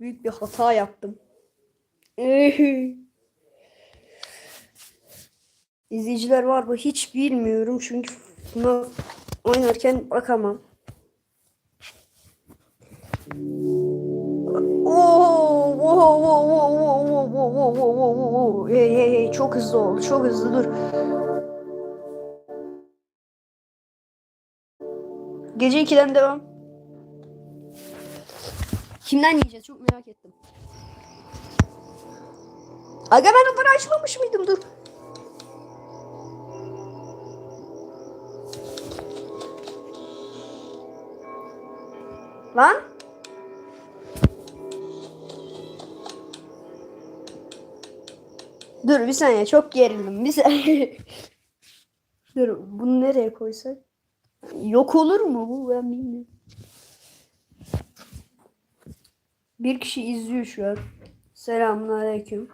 büyük bir hata yaptım. İzleyiciler var mı hiç bilmiyorum çünkü buna oynarken bakamam. Hey, hey, hey, çok hızlı oldu, çok hızlı dur. Gece 2'den devam. Kimden yiyeceğiz? Çok merak ettim. Aga ben onları açmamış mıydım? Dur. Lan. Dur bir saniye çok gerildim. Bir saniye. Dur bunu nereye koysak? Yok olur mu bu ben bilmiyorum. Bir kişi izliyor şu an. Selamünaleyküm.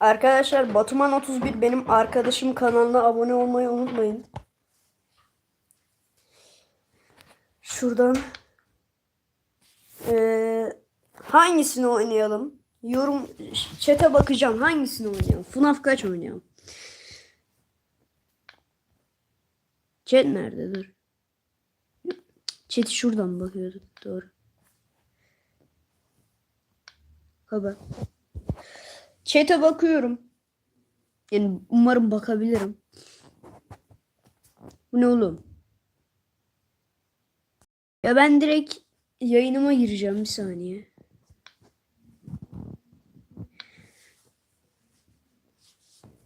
Arkadaşlar Batuman 31 benim arkadaşım kanalına abone olmayı unutmayın. Şuradan eee, hangisini oynayalım? Yorum chat'e bakacağım. Hangisini oynayalım? FNAF kaç oynayalım? Chat nerede? Dur. Chat'i şuradan bakıyorduk. Doğru. Haber. Chat'e bakıyorum. Yani umarım bakabilirim. Bu ne oğlum? Ya ben direkt yayınıma gireceğim bir saniye.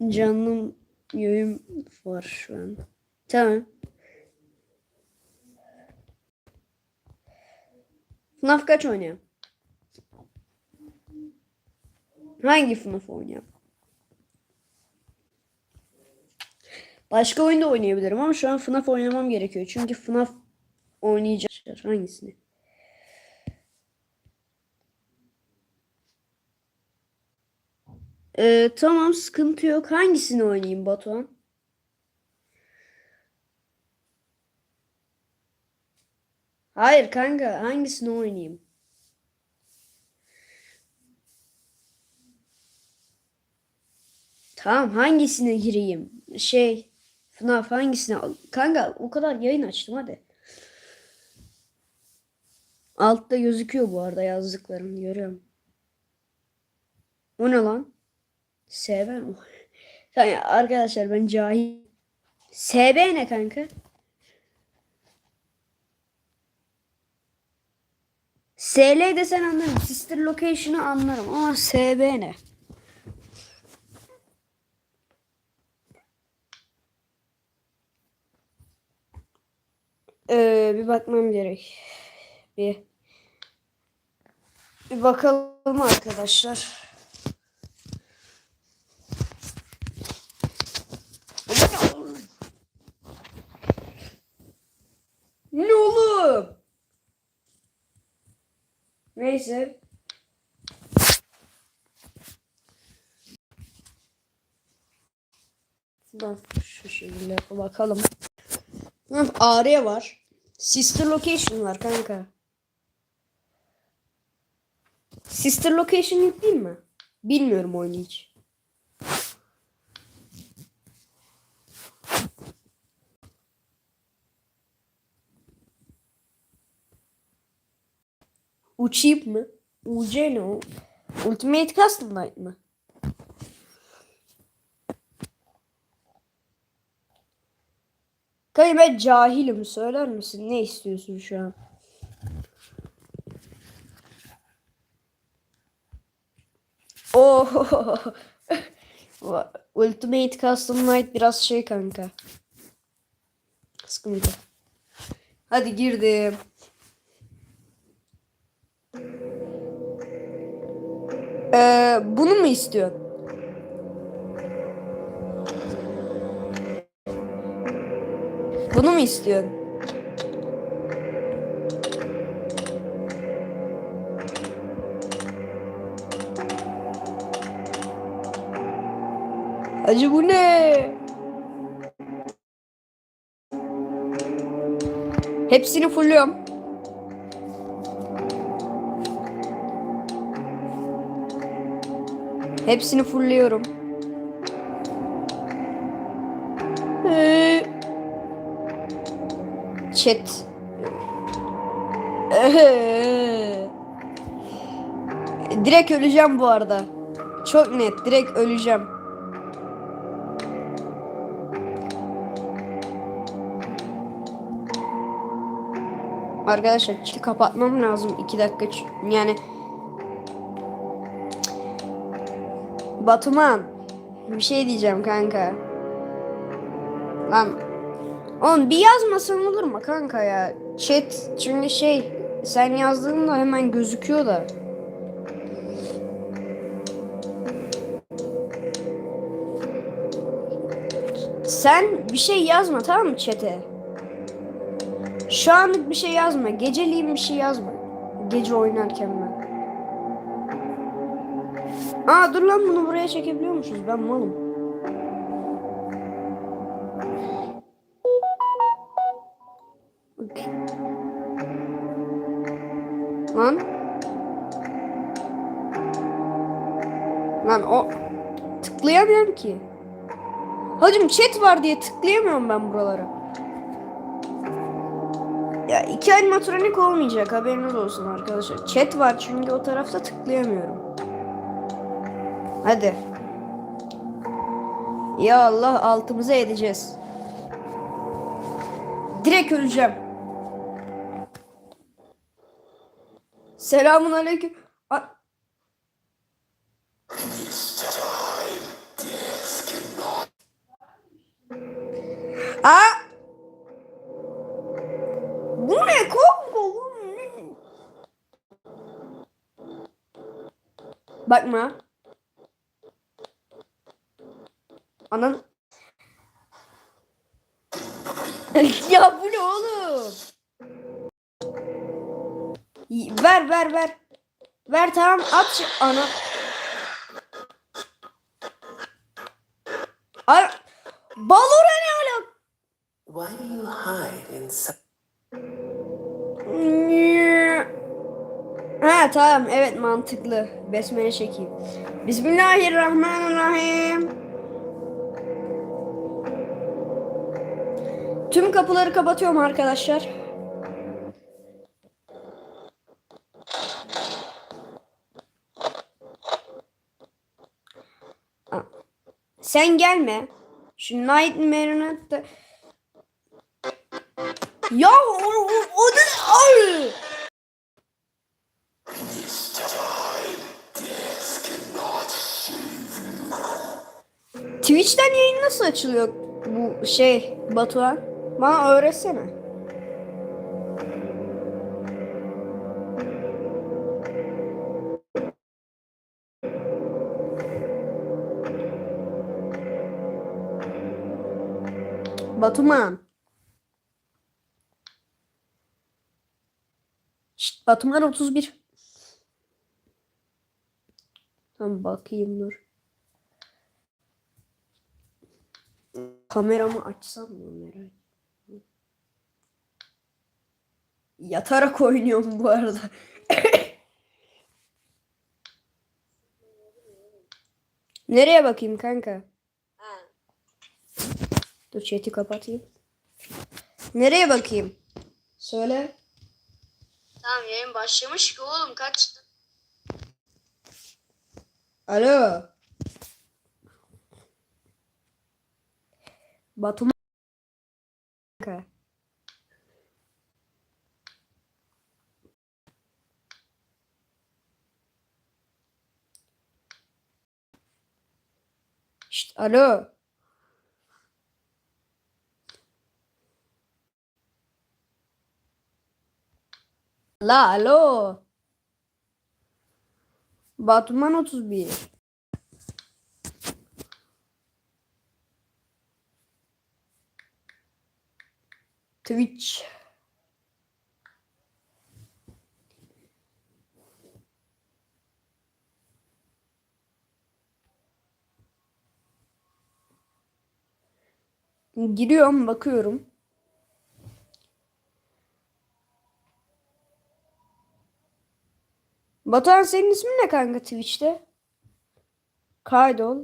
Canlı yayın var şu an. Tamam. FNAF kaç oynayalım? Hangi FNAF oynayalım? Başka oyunda oynayabilirim ama şu an FNAF oynamam gerekiyor. Çünkü FNAF oynayacağız. Hangisini? Ee, tamam sıkıntı yok. Hangisini oynayayım Batuhan? Hayır kanka hangisini oynayayım? Tamam hangisine gireyim? Şey FNAF hangisine? Kanka o kadar yayın açtım hadi. Altta gözüküyor bu arada yazdıklarım görüyorum. O ne lan? SB mi? Kanka arkadaşlar ben cahil. SB ne kanka? SL desen anlarım. Sister location'ı anlarım ama SB ne? Ee, bir bakmam gerek. Bir bir bakalım arkadaşlar. Ne oğlum? Neyse. Şuradan şu şekilde bakalım. Hı, AR var. Sister Location var kanka. Sister Location yükleyeyim mi? Bilmiyorum oyunu hiç. Uçayım mı? UC ne o? Ultimate Custom Night mı? Kanka ben cahilim söyler misin? Ne istiyorsun şu an? Oh. Ultimate Custom Night biraz şey kanka. Sıkıntı. Hadi girdim. Ee, bunu mu istiyorsun? Bunu mu istiyorsun? Acı bu ne? Hepsini fulluyorum. Hepsini fullüyorum. Ee, Chat. Ee. Direkt öleceğim bu arada. Çok net. Direkt öleceğim. Arkadaşlar kapatmam lazım. 2 dakika yani Batuman bir şey diyeceğim kanka. Lan oğlum bir yazmasan olur mu kanka ya? Chat çünkü şey sen yazdığında hemen gözüküyor da. Sen bir şey yazma tamam mı chat'e? Şu anlık bir şey yazma. Geceliğin bir şey yazma. Gece oynarken ben. Aa dur lan bunu buraya çekebiliyormuşuz. Ben malım. Lan. Lan o tıklayamıyorum ki. Hacım chat var diye tıklayamıyorum ben buralara. Ya iki animatronik olmayacak haberiniz olsun arkadaşlar. Chat var çünkü o tarafta tıklayamıyorum. Hadi. Ya Allah altımıza edeceğiz. Direkt öleceğim. Selamun aleyküm. Aa! Bu ne ne? Bakma. Anan. ya bu ne oğlum? Ver ver ver. Ver tamam at şu ana. Ay Balora ne alaka? Why do you hide in such Ha tamam evet mantıklı. Besmele çekeyim. Bismillahirrahmanirrahim. Tüm kapıları kapatıyorum arkadaşlar. Sen gelme. Şu Nightmare'ını da... Ya o, o, o da... Ay! Twitch'ten yayın nasıl açılıyor bu şey Batuhan? Bana öğretsene. Batuman. Şşt, Batuman 31. Tamam bakayım dur. Kameramı açsam mı merak Yatarak oynuyorum bu arada. Nereye bakayım kanka? Dur chat'i kapatayım. Nereye bakayım? Söyle. Tamam yayın başlamış ki oğlum kaçtı. Alo. Batum kanka. Şşt, alo. La alo. Batuman 31. Twitch. Giriyorum bakıyorum. Batuhan senin ismin ne kanka Twitch'te? Kaydol.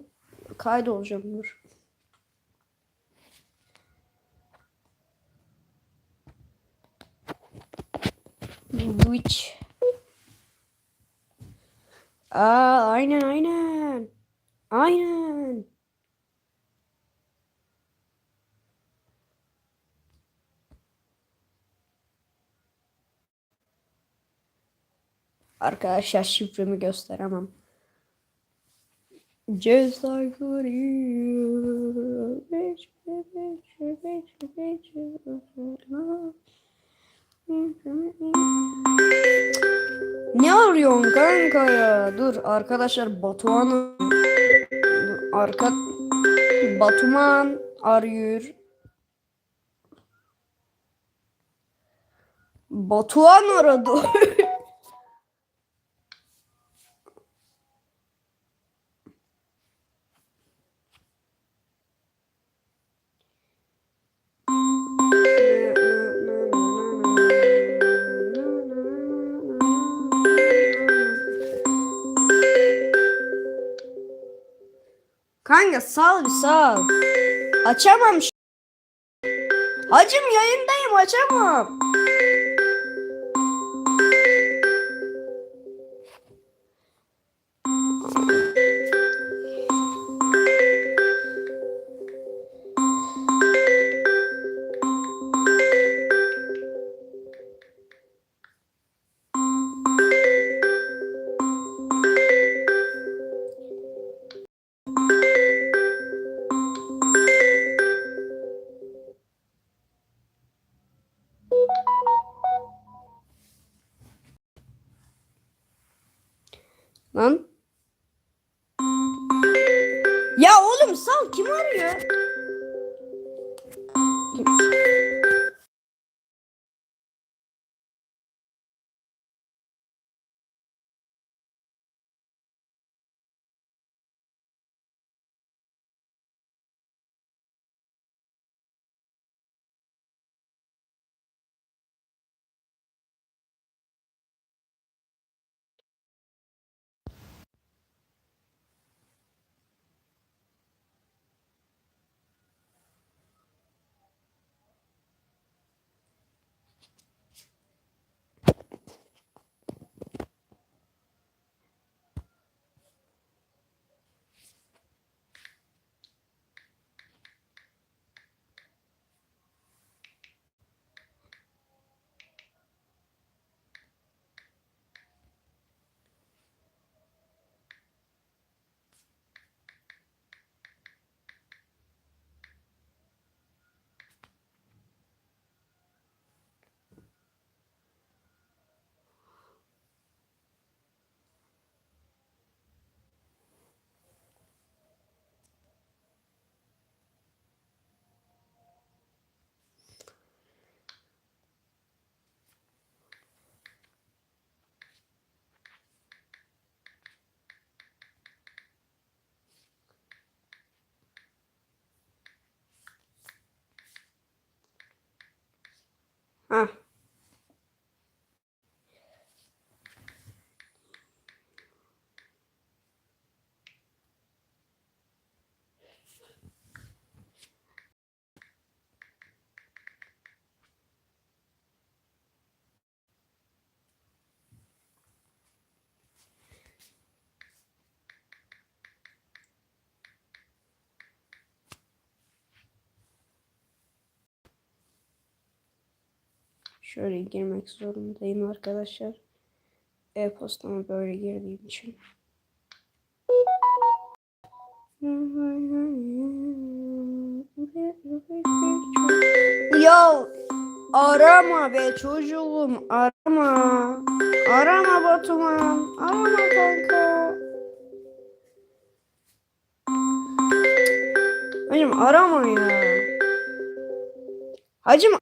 Kaydolacağım dur. Twitch. Aa aynen aynen. Aynen. Arkadaşlar şifremi gösteremem. Bitch, bitch, Ne arıyorsun kanka ya? Dur arkadaşlar Batuhan'ı Dur, arka Batuman arıyor. Batuhan aradı. Kanka sal bir sal. Açamam. Hacım yayındayım açamam. Lan. ആ Şöyle girmek zorundayım arkadaşlar. E-postama böyle girdiğim için. Ya arama be çocuğum arama. Arama Batuman. Arama kanka. Hacım arama ya. Hacım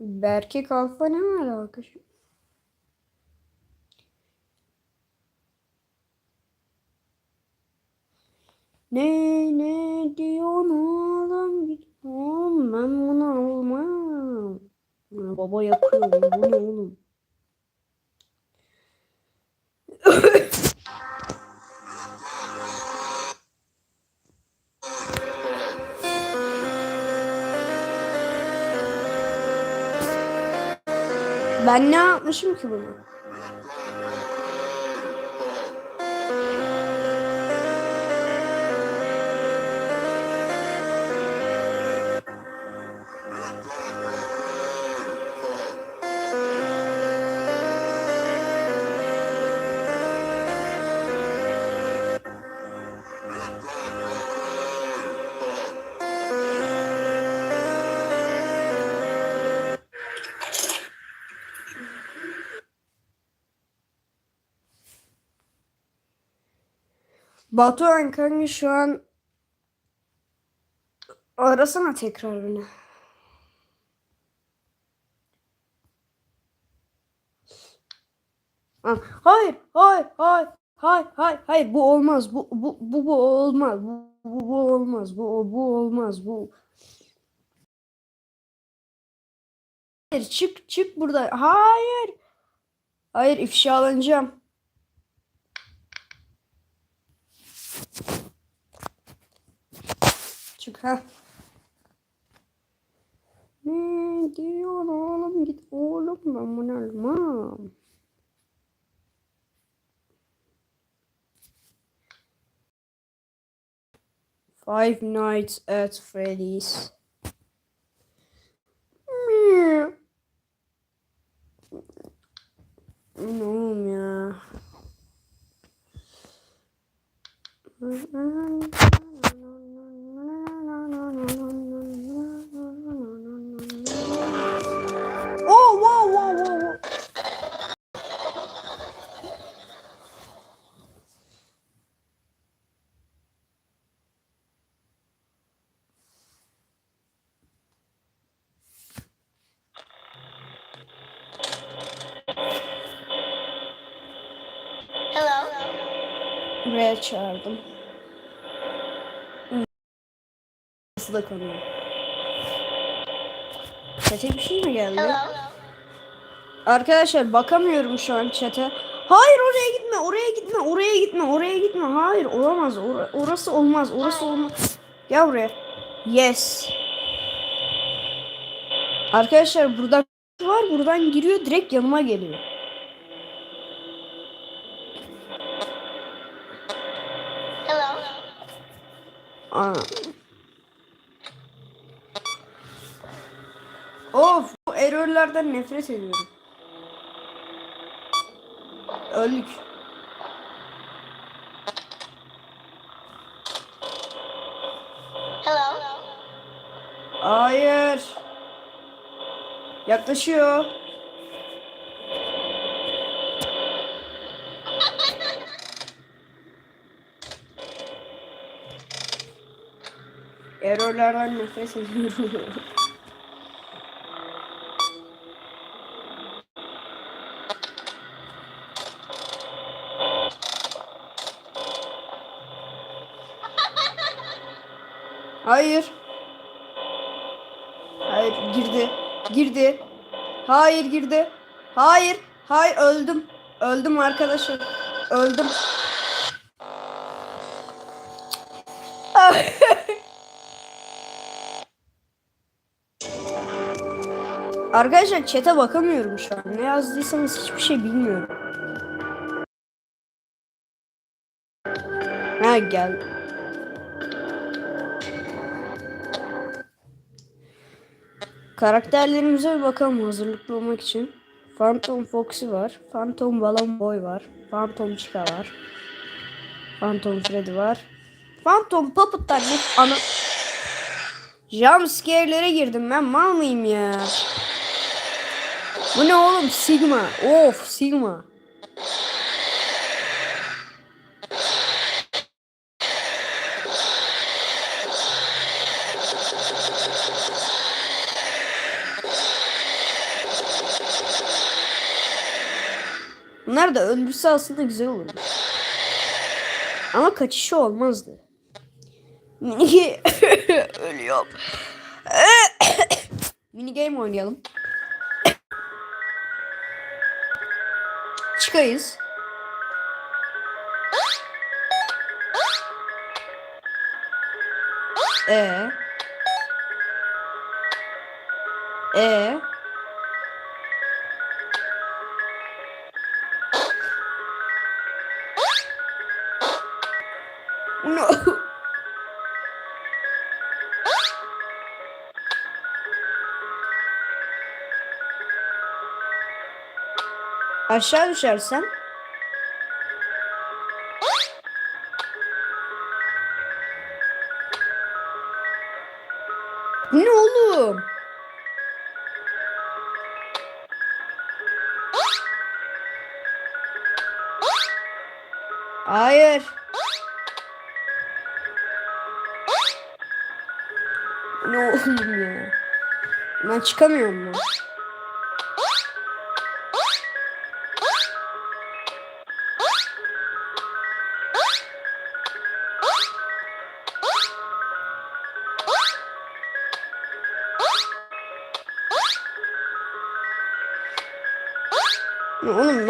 Berke kalfa ne var alakası? Ne ne diyorsun oğlum oğlum ben bunu almam. Ya baba yakıyor bu ne oğlum? Ben ne yapmışım ki bunu? Batuhan kanka şu an arasana tekrar beni. Ha, Hayır, hayır, hayır, hayır, hayır, hayır, bu olmaz, bu, bu, bu, bu olmaz, bu, bu, bu olmaz, bu, bu olmaz, bu. Hayır, çık, çık burada, hayır, hayır, ifşalanacağım. Çık ha. Ne diyor oğlum git oğlum ben bunu almam. Five Nights at Freddy's. Oğlum mm, ya? Mm, mm, Buraya çağırdım. Nasıl da konuyor. Çete bir şey mi geldi? Hello. Arkadaşlar bakamıyorum şu an çete. Hayır oraya gitme, oraya gitme, oraya gitme, oraya gitme. Hayır olamaz. Ora- orası olmaz, orası olmaz. Gel buraya. Yes. Arkadaşlar burada var, buradan giriyor, direkt yanıma geliyor. Of, bu errorlardan nefret ediyorum. Öldük. Hello. Hayır. Yaklaşıyor. Errorlardan nefret ediyorum. Hayır. Hayır girdi. Girdi. Hayır girdi. Hayır. Hayır öldüm. Öldüm arkadaşlar. Öldüm. Arkadaşlar chat'e bakamıyorum şu an. Ne yazdıysanız hiçbir şey bilmiyorum. Ha gel. Karakterlerimize bir bakalım hazırlıklı olmak için. Phantom Foxy var. Phantom Balloon Boy var. Phantom Chica var. Phantom Freddy var. Phantom Puppet'tan ne ana... Jumpscare'lere girdim ben mal mıyım ya? Bu ne oğlum? Sigma. Of Sigma. Bunlar da öldürse aslında güzel olurdu. Ama kaçışı olmazdı. Mini ölüyorum. Mini game oynayalım. Çıkayız. E. E. Aşağı düşersen Ne oğlum? Hayır. Ne oğlum ya? Ben çıkamıyorum mu?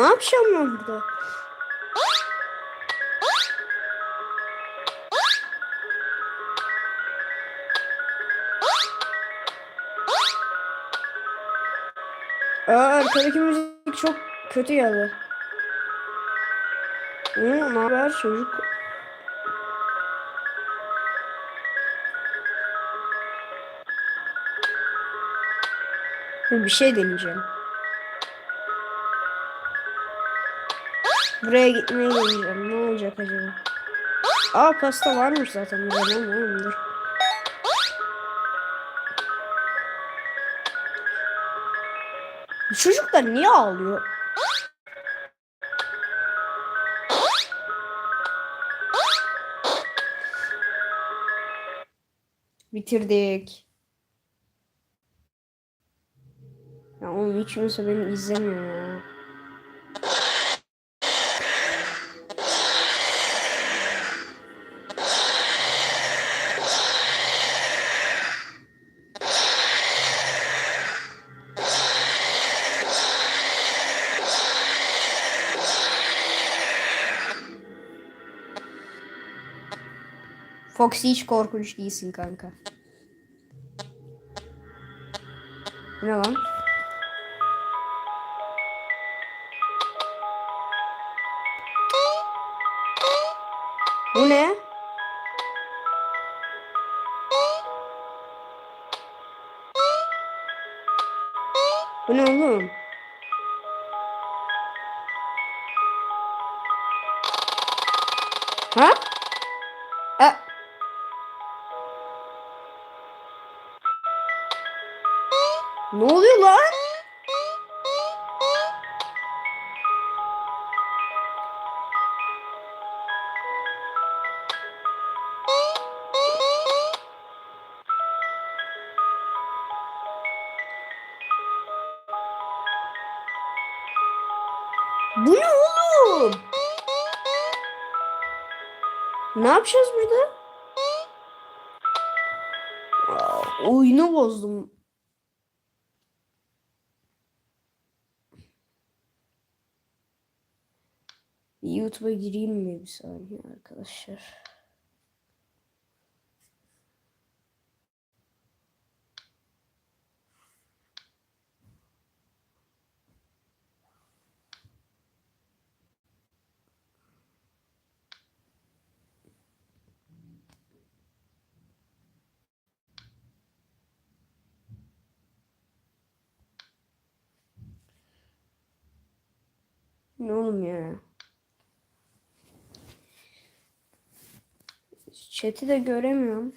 Yapacağım ben burada? Aa arkadaki müzik çok kötü geldi. Ne haber çocuk? Bir şey deneyeceğim. Buraya gitmeyi deneyeceğim. Ne olacak acaba? Aa pasta varmış zaten burada. Lan oğlum dur. Çocuklar niye ağlıyor? Bitirdik. Ya oğlum hiç kimse beni izlemiyor ya. Foxy hiç korkunç değilsin kanka. Ne lan? Oğlum? Ne yapacağız burada? Aa, oyunu bozdum. YouTube'a gireyim mi bir saniye arkadaşlar? Ya? Chat'i de göremiyorum.